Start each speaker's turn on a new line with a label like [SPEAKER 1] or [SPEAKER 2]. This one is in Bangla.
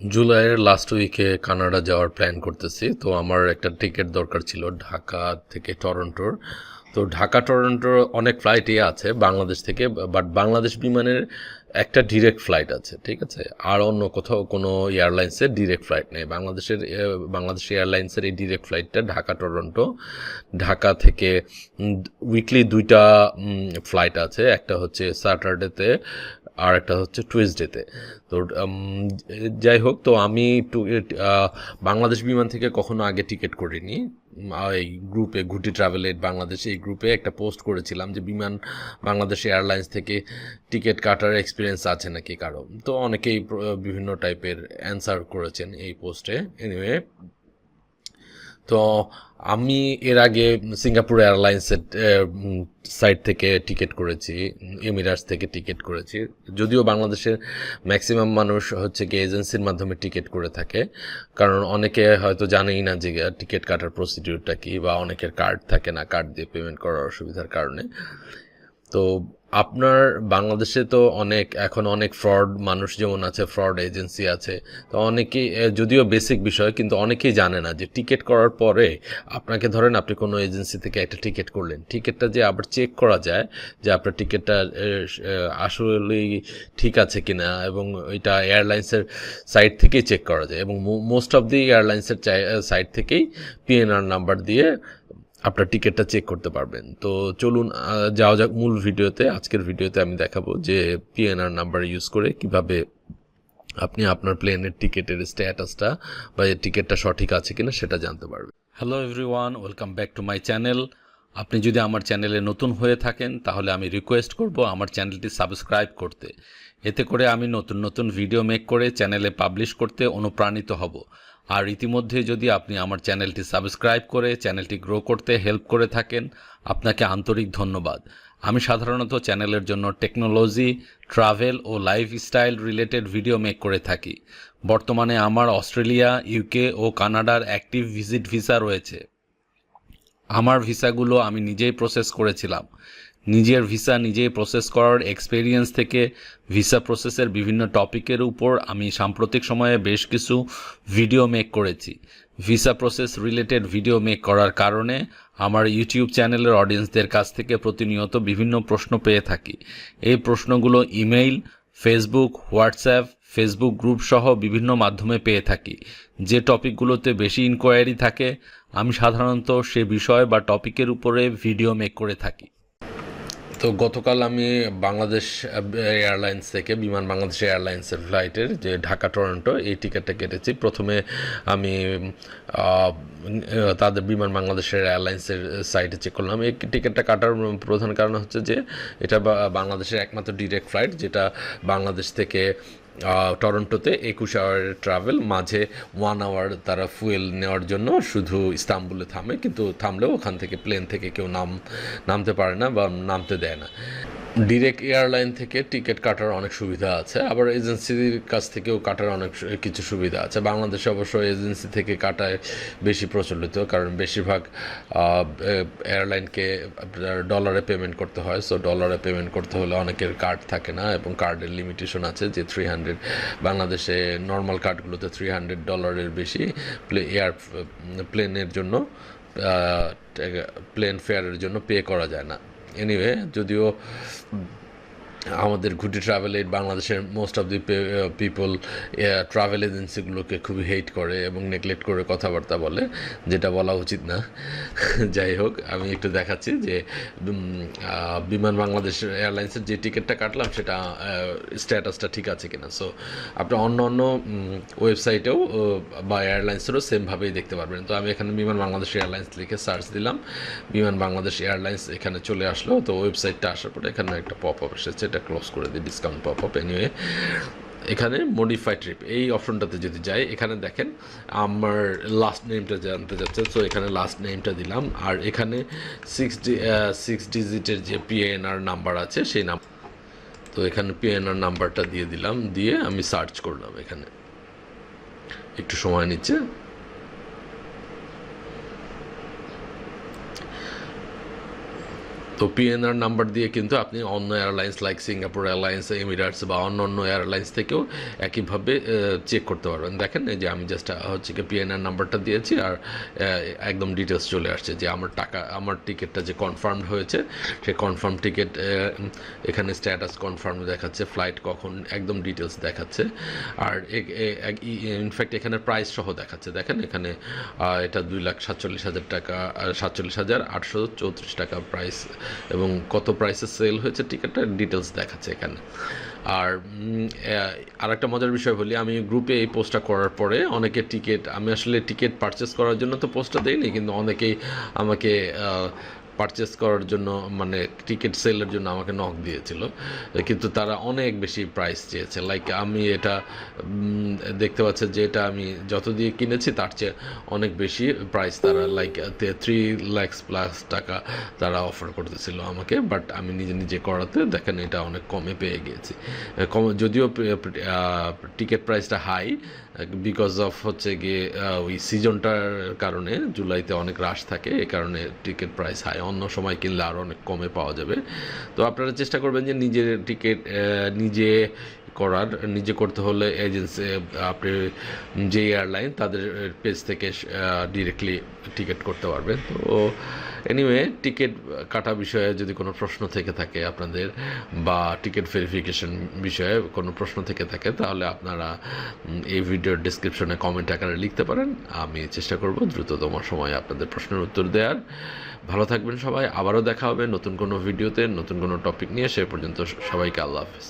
[SPEAKER 1] জুলাইয়ের লাস্ট উইকে কানাডা যাওয়ার প্ল্যান করতেছি। তো আমার একটা টিকিট দরকার ছিল ঢাকা থেকে টরন্টোর। তো ঢাকা, টরন্টোর অনেক ফ্লাইটই আছে বাংলাদেশ থেকে বাট বাংলাদেশ বিমানের একটা ডিরেক্ট ফ্লাইট আছে, ঠিক আছে? আর অন্য কোথাও কোনো এয়ারলাইন্সের ডিরেক্ট ফ্লাইট নেই। বাংলাদেশের বাংলাদেশ এয়ারলাইন্সের এই ডিরেক্ট ফ্লাইটটা ঢাকা, টরন্টো। ঢাকা থেকে উইকলি দুইটা ফ্লাইট আছে। একটা হচ্ছে স্যাটারডেতে আর একটা হচ্ছে টুইসডেতে তো যাই হোক, তো আমি বাংলাদেশ বিমান থেকে কখনো আগে টিকিট করিনি। এই গ্রুপে, ঘুটি ট্রাভেল এড বাংলাদেশে, এই গ্রুপে একটা পোস্ট করেছিলাম যে বিমান, বাংলাদেশ এয়ারলাইন্স থেকে টিকিট কাটার এক্সপিরিয়েন্স আছে নাকি কারও। তো অনেকেই বিভিন্ন টাইপের অ্যান্সার করেছেন এই পোস্টে এনিওয়ে তো আমি এর আগে সিঙ্গাপুর এয়ারলাইন্সের সাইট থেকে টিকিট করেছি, এমিরাটস থেকে টিকিট করেছি। যদিও বাংলাদেশের ম্যাক্সিমাম মানুষ হচ্ছে কি এজেন্সির মাধ্যমে টিকিট করে থাকে, কারণ অনেকে হয়তো জানেই না যে টিকিট কাটার প্রসিডিউরটা কী বা অনেকের কার্ড থাকে না কার্ড দিয়ে পেমেন্ট করার অসুবিধার কারণে। তো আপনার বাংলাদেশে তো অনেক, এখন অনেক ফ্রড মানুষ যেমন আছে ফ্রড এজেন্সি আছে, তো অনেকেই যদিও বেসিক বিষয়, কিন্তু অনেকেই জানে না যে টিকিট করার পরে আপনাকে ধরেন আপনি কোনো এজেন্সি থেকে একটা টিকিট করলেন। টিকিটটা যে আবার চেক করা যায় যে আপনার টিকিটটা আসলেই ঠিক আছে কিনা এবং এটা এয়ারলাইন্সের সাইট থেকেই চেক করা যায় এবং মোস্ট অফ দি এয়ারলাইন্সের সাইট থেকেই পিএনআর নাম্বার দিয়ে আপনার টিকিটটা চেক করতে পারবেন। তো চলুন যাওয়া যাক মূল ভিডিওতে। আজকের ভিডিওতে আমি দেখাবো যে পিএনআর নাম্বার ইউজ করে কীভাবে আপনি আপনার প্লেনের টিকিটের স্ট্যাটাসটা বা টিকিটটা সঠিক আছে কিনা সেটা জানতে পারবেন। Hello everyone welcome back to my channel আপনি যদি আমার চ্যানেলে নতুন হয়ে থাকেন, তাহলে আমি রিকোয়েস্ট করব আমার চ্যানেলটি সাবস্ক্রাইব করতে। এতে করে আমি নতুন নতুন ভিডিও মেক করে চ্যানেলে পাবলিশ করতে অনুপ্রাণিত হব। আর ইতিমধ্যে যদি আপনি আমার চ্যানেলটি সাবস্ক্রাইব করে চ্যানেলটি গ্রো করতে হেল্প করে থাকেন, আপনাকে আন্তরিক ধন্যবাদ। আমি সাধারণত চ্যানেলের জন্য টেকনোলজি, ট্রাভেল ও লাইফস্টাইল রিলেটেড ভিডিও মেক করে থাকি। বর্তমানে আমার অস্ট্রেলিয়া ইউকে ও কানাডার অ্যাক্টিভ ভিজিট ভিসা রয়েছে। আমার ভিসাগুলো আমি নিজেই প্রসেস করেছিলাম। নিজের ভিসা নিজেই প্রসেস করার এক্সপেরিয়েন্স থেকে ভিসা প্রসেসের বিভিন্ন টপিকের উপর আমি সাম্প্রতিক সময়ে বেশ কিছু ভিডিও মেক করেছি। Visa process related video make করার কারণে আমার ইউটিউব চ্যানেলের অডিয়েন্সদের কাছ থেকে প্রতিনিয়ত বিভিন্ন প্রশ্ন পেয়ে থাকি। এই প্রশ্নগুলো email Facebook WhatsApp Facebook group সহ বিভিন্ন মাধ্যমে পেয়ে থাকি। যে টপিকগুলোতে বেশি ইনকোয়ারি থাকে, আমি সাধারণত সে বিষয় বা টপিকের উপরে ভিডিও মেক করে থাকি। তো গতকাল আমি বাংলাদেশ এয়ারলাইন্স থেকে, বিমান বাংলাদেশ এয়ারলাইন্সের ফ্লাইটের যে ঢাকা টরন্টো, এই টিকিটটা কেটেছি। প্রথমে আমি তাদের বিমান বাংলাদেশের এয়ারলাইন্সের সাইটে চেক করলাম। এই টিকিটটা কাটার প্রধান কারণ হচ্ছে যে, এটা বাংলাদেশের একমাত্র ডিরেক্ট ফ্লাইট, যেটা বাংলাদেশ থেকে টরন্টোতে একুশ আওয়ার ট্রাভেল মাঝে ওয়ান আওয়ার তারা ফুয়েল নেওয়ার জন্য শুধু ইস্তাম্বুলে থামে, কিন্তু থামলেও ওখান থেকে প্লেন থেকে কেউ নাম, নামতে পারে না বা নামতে দেয় না। ডিরেক্ট এয়ারলাইন থেকে টিকিট কাটার অনেক সুবিধা আছে, আবার এজেন্সির কাছ থেকেও কাটার অনেক কিছু সুবিধা আছে। বাংলাদেশে অবশ্য এজেন্সি থেকে কাটায় বেশি প্রচলিত, কারণ বেশিরভাগ এয়ারলাইনকে আপনার ডলারে পেমেন্ট করতে হয়। সো ডলারে পেমেন্ট করতে হলে অনেকের কার্ড থাকে না, এবং কার্ডের লিমিটেশন আছে যে থ্রি হান্ড্রেড বাংলাদেশে নর্মাল কার্ডগুলোতে থ্রি হান্ড্রেড ডলারের বেশি প্লে এয়ার প্লেনের জন্য প্লেন ফেয়ারের জন্য পে করা যায় না। এনিওয়ে যদিও আমাদের ঘুটি ট্রাভেল এইড বাংলাদেশের most of the people travel এজেন্সিগুলোকে খুবই হেট করে এবং নেগলেক্ট করে কথাবার্তা বলে, যেটা বলা উচিত না। যাই হোক, আমি একটু দেখাচ্ছি যে বিমান বাংলাদেশ এয়ারলাইন্সের যে টিকিটটা কাটলাম সেটা স্ট্যাটাসটা ঠিক আছে কিনা। সো আপনি অন্য অন্য ওয়েবসাইটেও বা এয়ারলাইন্সেরও সেমভাবেই দেখতে পারবেন। তো আমি এখানে বিমান বাংলাদেশ এয়ারলাইন্স লিখে সার্চ দিলাম। বিমান বাংলাদেশ এয়ারলাইন্স এখানে চলে আসলো। তো ওয়েবসাইটটা আসার পরে এখানে একটা পপ আপ এসেছে এটা ক্লোজ করে দিই ডিসকাউন্ট পপ আপ এনিওয়ে এখানে মডিফাই ট্রিপ এই অপশনটাতে যদি যাই, এখানে দেখেন আমার লাস্ট নেমটা জানতে যাচ্ছে তো এখানে লাস্ট নেমটা দিলাম, আর এখানে সিক্স সিক্স ডিজিটের যে পিএনআর নাম্বার আছে, সেই নাম তো এখানে পিএনআর নাম্বারটা দিয়ে দিলাম, দিয়ে আমি সার্চ করলাম এখানে। একটু সময় নিচ্ছে। তো পিএনআর নাম্বার দিয়ে কিন্তু আপনি অন্য airlines like Singapore airlines Emirates বা অন্য অন্য এয়ারলাইন্স থেকেও একইভাবে চেক করতে পারবেন। দেখেন যে আমি জাস্ট হচ্ছে কি পিএনআর নাম্বারটা দিয়েছি আর একদম ডিটেলস চলে আসছে যে আমার টাকা, আমার টিকিটটা যে কনফার্ম হয়েছে সে কনফার্ম টিকিট এখানে স্ট্যাটাস কনফার্ম দেখাচ্ছে ফ্লাইট কখন, একদম ডিটেলস দেখাচ্ছে। আর ইনফ্যাক্ট এখানে প্রাইস সহ দেখাচ্ছে। দেখেন, এখানে এটা দুই লাখ সাতচল্লিশ হাজার টাকা সাতচল্লিশ হাজার আটশো চৌত্রিশ টাকা প্রাইস এবং কত প্রাইসে সেল হয়েছে টিকিটটা ডিটেলস দেখাচ্ছে এখানে। আর আর একটা মজার বিষয় বলি, আমি গ্রুপে এই পোস্টটা করার পরে অনেকে টিকিট আমি আসলে টিকিট পারচেস করার জন্য তো পোস্টটা দেইনি, কিন্তু অনেকেই আমাকে পারচেস করার জন্য মানে টিকিট সেলের জন্য আমাকে নক দিয়েছিল। কিন্তু তারা অনেক বেশি প্রাইস চেয়েছে। লাইক আমি এটা দেখতে পাচ্ছি যে এটা আমি যত দিয়ে কিনেছি, তার চেয়ে অনেক বেশি প্রাইস তারা লাইক থ্রি ল্যাক্স প্লাস টাকা তারা অফার করতেছিল আমাকে। বাট আমি নিজে নিজে করাতে দেখেন এটা অনেক কমে পেয়ে গিয়েছি কম, যদিও টিকিট প্রাইসটা হাই বিকজ অফ হচ্ছে গিয়ে ওই সিজনটার কারণে জুলাইতে অনেক রাশ থাকে এ কারণে টিকিট প্রাইস হাই অন্য সময় কিনলে আরও অনেক কমে পাওয়া যাবে। তো আপনারা চেষ্টা করবেন যে নিজের টিকিট নিজে করার, নিজে করতে হলে এজেন্সি আপনি যে এয়ারলাইন তাদের পেজ থেকে ডিরেক্টলি টিকিট করতে পারবেন। তো এনিওয়ে টিকিট কাটা বিষয়ে যদি কোনো প্রশ্ন থেকে থাকে আপনাদের, বা টিকিট ভেরিফিকেশন বিষয়ে কোনো প্রশ্ন থেকে থাকে, তাহলে আপনারা এই ভিডিওর ডিসক্রিপশনে কমেন্ট আকারে লিখতে পারেন। আমি চেষ্টা করব দ্রুততম সময়ে আপনাদের প্রশ্নের উত্তর দেওয়ার। ভালো থাকবেন সবাই, আবারও দেখা হবে নতুন কোনো ভিডিওতে, নতুন কোনো টপিক নিয়ে, সে পর্যন্ত সবাইকে আল্লাহ হাফেজ।